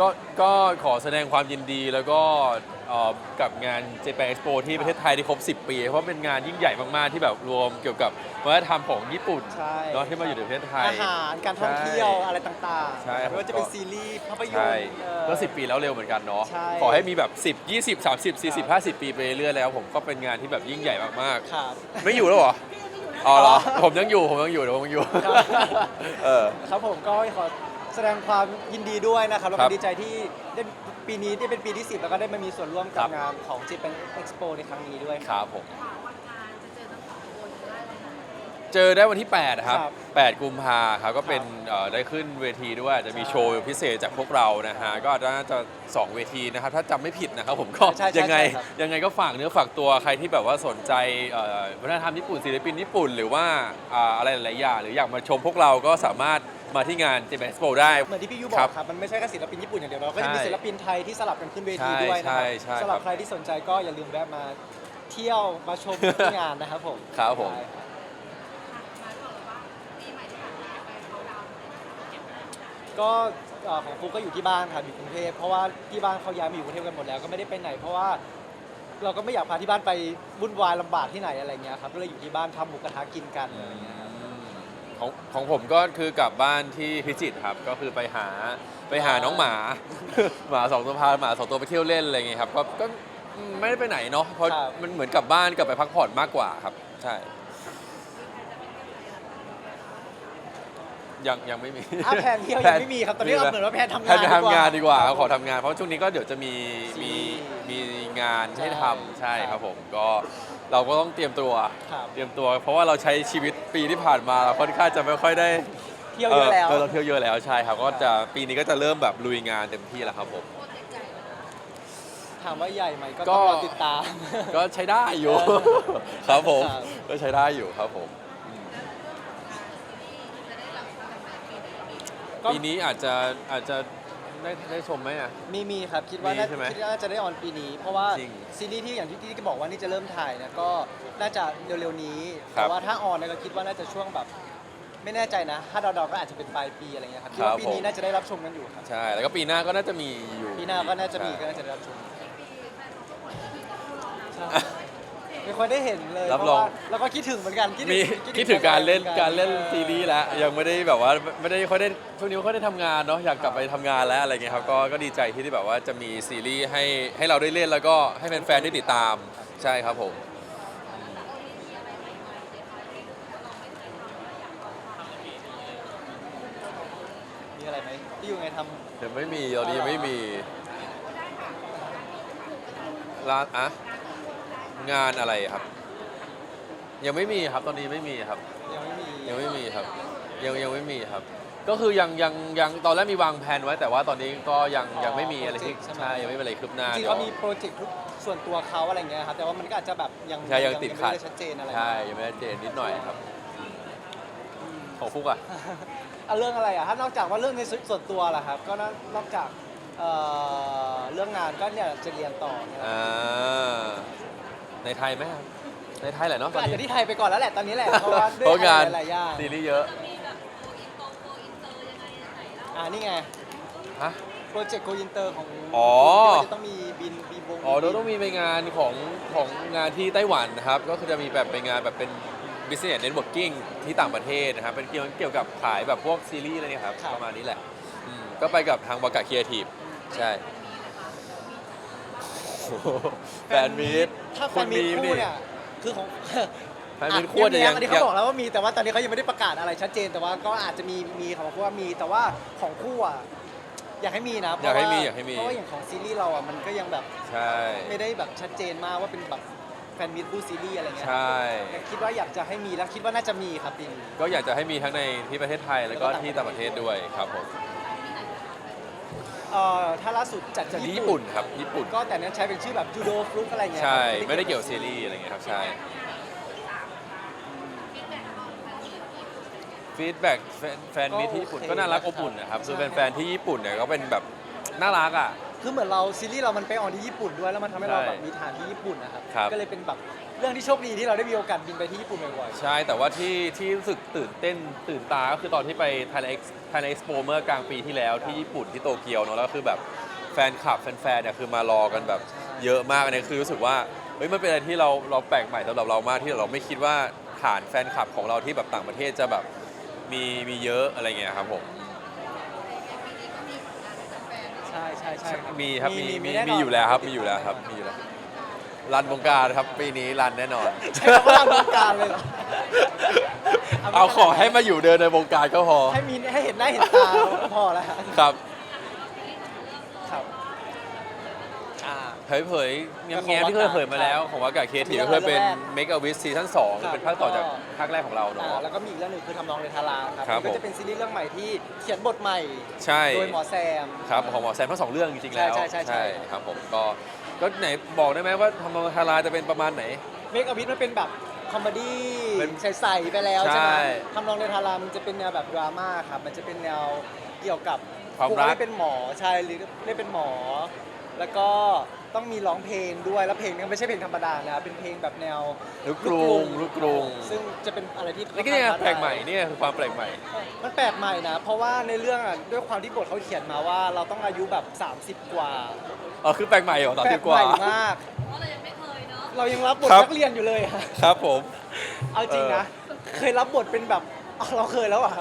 ก็ก็ขอแสดงความยินดีแล้วก็เอ่อกับงาน Japan Expo ที่ประเทศไทยที่ครบ 10 ปี เพราะเป็นงานยิ่งใหญ่มากๆที่แบบรวมเกี่ยวกับวัฒนธรรมของญี่ปุ่นใช่ เนาะที่มาอยู่ในประเทศไทย อาหารการท่องเที่ยวอะไรต่างๆใช่ครับ ไม่ว่าจะเป็นซีรีส์ภาพยนใช่ตร์เอ่อก็ 10 ปีแล้วเร็วเหมือนกันเนาะใช่ขอให้มีแบบ 10 20 30 40 50 ปีไปเรื่อยๆแล้ว ผมก็เป็นงานที่แบบยิ่งใหญ่มากครับ ๆ ไม่อยู่แล้วเหรออ๋อเหรอผมยังอยู่ผมยังอยู่เดี๋ยวผมยังอยู่ครับ เออ ครับผมก็ขอ แสดงความยินดีด้วยนะครับแล้วครัก็บดีใจที่ได้ปีนี้ได้เป็นปีที่ 10 แล้วก็ได้มามีส่วนร่วมครักับบ งานของ Japan Expo ในครั้งนี้ด้วยครับผม เจอได้วันที่ 8 ครับ ครับ8 กุมภาครับก็เป็นเอ่อได้ขึ้นเวทีด้วย จะมีใช่โชว์พิเศษจากพวกเรานะฮะ ก็น่าจะ 2 เวทีนะครับ ถ้าจำไม่ผิดนะครับผมก็ใช่ใช่ยังไงใช่ครับยังไงก็ฝากเนื้อฝากตัวใครที่แบบว่าสนใจเอ่อวัฒนธรรมญี่ปุ่นศิลปินญี่ปุ่น หรือว่าอ่าอะไรหลายๆอย่างหรืออยากมาชมพวกเราก็สามารถ มาที่งาน j m e x p o ได้ เหมือนที่พี่ยูบอครักบครับมันไม่ใช่แค่ศิลปินญี่ปุ่นอย่างเดียวเราก็จะมีใช่ศิลปินไทยที่สลับกันขึ้นเวทีใช่ด้วยนะครัใช่ใช่สำหรับครับใครที่สนใจก็อย่าลืมแวะมาเที่ยวมาชมที่งานนะครับผมครับผม ได้ก็เอ่อของฟุกก็อยู่ที่บ้านครับอยู่กรุงเทพเพราะว่าที่บ้านเขาย้ายมาอยู่กรุงเทพกันหมดแล้วก็ไม่ได้ไปไหน เพราะว่าเราก็ไม่อยากพาที่บ้านไปวุ่นวายลำบากที่ไหนอะไรเงี้ยครับก็เลยอยู่ที่บ้านทำหมูกระทะกินกันอะไรเงี้ยครับ ของของผมก็คือกลับบ้านที่พิจิตรครับ ก็คือไปหาไปหาน้องหมา หมาสองตัวพาหมาสองตัวไปเที่ยวเล่นอะไรเงี้ยครับก็ก็ไม่ได้ไปไหนเนาะเพราะครับ มันเหมือนกลับบ้านกลับไปพักผ่อนมากกว่าครับ ใช่ ยังยังไม่มีอะแผนเที่ยวยังไม่มีครับตอนนี้เราเหมือนว่าแผนทำแผงานนทำงานดีกว่าครับขอทำงาน เพราะช่วงนี้ก็เดี๋ยวจะมีมีซีรีส์มีงานให้ทำใช่ใช่คครัรับบผมก็ เราก็ต้องเตรียมตัว ครับเตรียมตัว เพราะว่าเราใช้ชีวิตปีที่ผ่านมาเราค่อนข้างจะไม่ค่อยได้เที่ยวเยอะแล้วเราเที่ยวเยอะแล้วใช่ครับก็จะปีนี้ก็จะเริ่มแบบลุยงานเต็มที่แล้วครับผม ถามว่าใหญ่ไหมก็ก็ต้องรอติดตาม ก็ใช้ได้อยู่ ครับผมครับก็ใช้ได้อยู่ครับผม ก็ ปีนี้อาจจะอาจจะ ได้ได้ชมไหมอะ มีมีครับคิดว่ามีน่าใช่ไหมคิดว่าน่าจะได้ออนปีนี้ เพราะว่าจริงซีรีส์ที่อย่างที่ที่บอกว่านี่จะเริ่มถ่ายเนี่ยก็น่าจะเร็วๆนี้ครับแต่ว่าถ้าออนเนี่ยก็คิดว่าน่าจะช่วงแบบ ไม่แน่ใจนะถ้าเดาๆก็อาจจะเป็นปลายปีอะไรเงี้ยครับคิดครัว่าบปีนี้ผม น่าจะได้รับชมกันอยู่ครับใช่ แล้วก็ปีหน้าก็น่าจะมีอยู่ปีหน้าก็น่าจะมีก็ใช่น่าจะได้รับชมใช่ ไม่ค่อยได้เห็นเลยรับเพรองราะว่าแล้วก็คิดถึงเหมือนกันมีคิดถึงการเล่นหมือการเล่นซีรีส์แล้วยังไม่ได้แบบว่าไม่ได้ค่อยได้ช่วงนี้ไม่ค่อยได้ทำงานเนาะอยากกลับไปทำงานแล้วอะไรเงี้ยครับก็ก็ดีใจที่ได้แบบว่าจะมีซีรีส์ให้ให้เราได้เล่นแล้วก็ให้แฟนๆได้ติดตามใช่ครับผม มีอะไรไหมพี่อยู่ไงทำยังไม่มีตอนนี้ยังไม่มีร้านอะ งานอะไรครับ ยังไม่มีครับตอนนี้ไม่มีครับ ยังไม่มียังไม่มีครับ ยังยังไม่มีครับ ก็คือยังยังยังตอนแรกมีวางแผนไว้แต่ว่าตอนนี้ก็ยังยังไม่มีอะไรที่ใช่ยังไม่มีอะไรคืบหน้าจริงๆดี๋ยวเขามีโปรเจกต์ทุกส่วนตัวเขาอะไรเงี้ยครับแต่ว่ามันก็อาจจะแบบยังใช่ยังติดขัดไม่ได้ชัดเจนอะไรใช่ยังไม่ได้เจนนิดหน่อยครับของฟุกอะเอาเรื่องอะไรอะถ้านอกจากว่าเรื่องในส่วนตัวล่ะครับ ก็นอกนอกจากเอ่อเรื่องงานก็เนี่ยจะเรียนต่อเนี่ยอ่า ในไทยไหมครับในไทยแหละเนาะก็ตอนอาจนี้จะที่ไทยไปก่อนแล้วแหละตอนนี้แหละเพราะว่าด้เพวยราะงานอะไรหลายๆอย่างซีรีส์เยอะอ่านี่ไงฮะ โปรเจกต์โกอินเตอร์ของอ๋อ ที่ว่าจะต้องมีบินบินวงอ๋อเราต้องมีไปงานของของงานที่ไต้หวันนะครับ ก็คือจะมีแบบไปงานแบบเป็น business networking ที่ต่างประเทศนะครับ เป็นเกี่ยวเกี่ยวกับขายแบบพวกซีรีส์อะไรเนี่ยครับ ประมาณนี้แหละอืมก็ไปกับทางบกาครีเอทีฟใช่ โอ้โหแฟนมีตถ้าแฟนมีตคู่เนี่ยคือของแฟนมีตคู่จะยังอันนี้ยัเขางบอกแล้วว่ามีแต่ว่าตอนนี้เขายังไม่ได้ประกาศอะไรชัดเจน แต่ว่าก็อาจจะมีมีของว่ามีแต่ว่าของคู่อะอยากให้มีนะเพอยากราะให้ว่ามีอยากให้มี เพราะว่าอย่างของซีรีส์เราอะมันก็ยังแบบใช่ ไม่ได้แบบชัดเจนมากว่าเป็นแบบแฟนมิตรคู่ซีรีส์อะไรเงี้ยใช่ แต่คิดว่าอยากจะให้มีแล้วคิดว่าน่าจะมีครับปีนี้ ก็อยากจะให้มีทั้งในที่ประเทศไทยแล้วก็ที่ต่างประเทศด้วยครับผม เอ่อถ้าล่าสุดจัดจากที่ที่ญี่ปุ่นครับญี่ปุ่น ก็แต่นั้นใช้เป็นชื่อแบบจูโดฟลุกอะไรเงี้ยใช่ครับไม่ได้เกี่ยวกับซีรีส์อะไรเงี้ยครับ ใช่ ฟีดแบ็กแฟนมีที่ญี่ปุ่นก็น่ารักอบอุ่นนะครับคือแฟนๆที่ญี่ปุ่นเนี่ยก็เป็นแบบน่ารักอะ คือเหมือนเราซีรีส์เรามันไปออนที่ญี่ปุ่นด้วยแล้วมันทำให้เราใช่แบบมีฐานที่ญี่ปุ่นนะครับครับ ก็เลยเป็นแบบเรื่องที่โชคดีที่เราได้มีโอกาสบินไปที่ญี่ปุ่นบ่อยใช่ แต่ว่าที่ที่รู้สึกตื่นเต้นตื่นตาก็คือตอนที่ไป Thailand Ex Thailand Expo เมื่อกลางปีที่แล้วที่ญี่ปุ่นที่โตเกียวเนาะแล้วคือแบบแฟนคลับแฟนๆเนี่ยคือมารอกันแบบเยอะมากอันนี้คือรู้สึกว่าเฮ้ยมันเป็นอะไรที่เราเราแปลกใหม่สำหรับเรามากที่เราไม่คิดว่าฐานแฟนคลับของเราที่แบบต่างประเทศจะแบบมีมีเยอะอะไรเงี้ยครับผม ๆ ใช่ใช่ใช่ครับ มีครับ มีมีแน่นนมีอยู่แล้วครับ มีอยู่แล้วครับ มีอยู่แล้วรันวงการครับ ปีนี้รันแน่นอน ใช่คำว่าทางวงการเลยเหรอเอาขอให้มาอยู่เดินในวงการก็พอ ให้มีให้เห็นหน้าเห็นตาก็พอแล้วครับครับอ่า เผยเผยๆแง้มขแง้องมที่เคยเผยมาแล้วครับของวากาเคทีมีก็เรื่เคองยเป็นแรก Make a Wish ซีซั่นครับ2เป็นภาคต่อจากแล้วก็ภาคแรกของเราอ่าเนาะแล้วก็มีอีกเรื่องหนึ่งคือทำนองในทาราครับครับมันก็จะเป็นซีรีส์เรื่องใหม่ที่เขียนบทใหม่ ใช่ โดยหมอแซม ครับของหมอแซมทั้งสองเรื่องจริงๆแล้วใช่ใช่ใช่ใช่ ครับผมก็ก็ไหนบอกได้ไหมว่าทำนองทาราจะเป็นประมาณไหน เมกอวิทมันเป็นแบบคอมเมดี้เป็นใสๆไปแล้วใช่ใช่ไหมทำนองในทารามันจะเป็นแนวแบบดราม่าครับ มันจะเป็นแนวเกี่ยวกับความพวรักได้เป็นหมอใช่หรือได้เป็นหมอ แล้วก็ ต้องมีร้องเพลงด้วยแล้วเพลงนี้ไม่ใช่เพลงธรรมดานะเป็นเพลงแบบแนวลูกกรุงลูกกรุงซึ่งจะเป็นอะไรที่นี่ก็เนี่ยค่อนข้างแปลกใหม่ท้าทายเนี่ยคือความแปลกใหม่ มันแปลกใหม่นะ เพราะว่าในเรื่องอะด้วยความที่บทเขาเขียนมาว่าเราต้องอายุแบบ 30 กว่าอ๋อคือแปลกใหม่เหรอสามแปลสิกบกว่าใหม่มากเพราะเรายังไม่เคยเนาะเรายังรับบทครับนักเรียนอยู่เลยอะครับผม เอาจริงนะเคยรับบทเป็นแบบอ้าวเราเคยแล้วอะ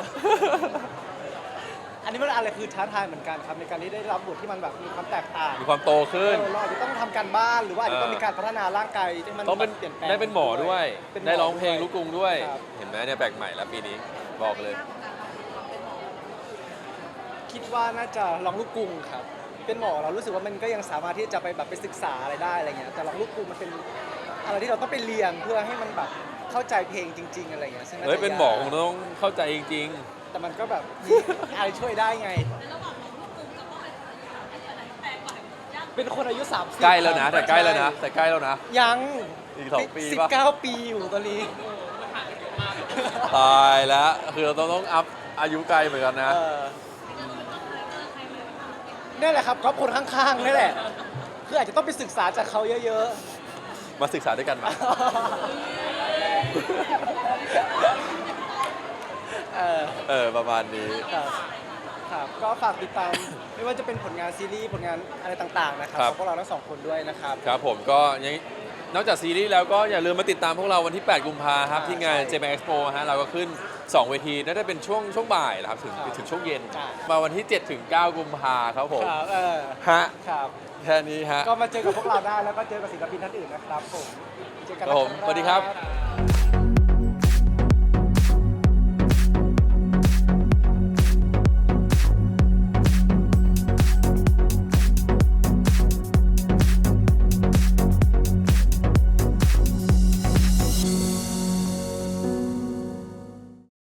อันนี้มันอะไรคือท้าทายเหมือนกันครับในการที่ได้รับบทที่มันแบบมีความแตกต่างมีความโตขึ้น เออเราอาจจะต้องทำการบ้านหรือว่าอาจจะต้องเออมีการพัฒนาร่างกายที่มันต้องเป็นเปลี่ยนแปลง ได้เป็นหมอด้วยป็นหมได้ร้องเพลงลูกกรุงด้วย ครับ เห็นไหมเนี่ยแปลกใหม่แล้วปีนี้บอกเลย คิดว่าน่าจะร้องลูกกรุงครับ เป็นหมอเรารู้สึกว่ามันก็ยังสามารถที่จะไปแบบไปศึกษาอะไรได้อะไรเงี้ยแต่ร้องลูกกรุงมันเป็นอะไรที่เราต้องไปเรียนเพื่อให้มันแบบ เข้าใจเพลงจริง ๆ อะไรเงี้ยซึ่งาจะเฮ้ย เป็นหมอยากคงต้องเข้าใจจริง แต่มันก็แบบมีอะไรช่วยได้ไงในระหว่างของลูกกรุงกับพ่อเป็นอะไรที่แปลกกว่ายากเป็นคนอายุ30ๆใกล้แล้วนะ แต่ใกล้แล้วนะ แต่ใกล้แล้วนะ ยังอีกสองปีสิบป่ะเก้าปีอยู่ตอนนี้ ตายแล้ว คือเราต้องต้องอัพอายุไกลเหมือนกันนะ เออนั่นแหละครับก็คนข้างๆนั่นแหละ คืออาจจะต้องไปศึกษาจากเขาเยอะมาศึกษาด้วยกันมา ๆ เออเออประมาณนี้ ครับครับก็ฝากติดตาม ไม่ว่าจะเป็นผลงานซีรีส์ผลงานอะไรต่างๆนะครับครัขบ องพวกเราทั้งสองคนด้วยนะครับ ครับผมก็ยังนอกจากซีรีส์แล้วก็อย่าลืมมาติดตามพวกเราวันที่ 8 กุมภาครับอ่าที่งานใช่ JM Expo ฮะเราก็ขึ้น 2 เวทีน่าจะเป็นช่วงช่วงบ่ายนะครับ ถึงครับถึงช่วงเย็นอ่ามาวันที่ 7 ถึง 9 กุมภาครับผม ครับเออฮะ ครับ แค่นี้ฮะ ก็มาเจอกับพวกเราได้แล้วก็เจอกับศิลปินท่านอื่นนะครับผมเจอกันครับผมนะสวัสดีครับ บ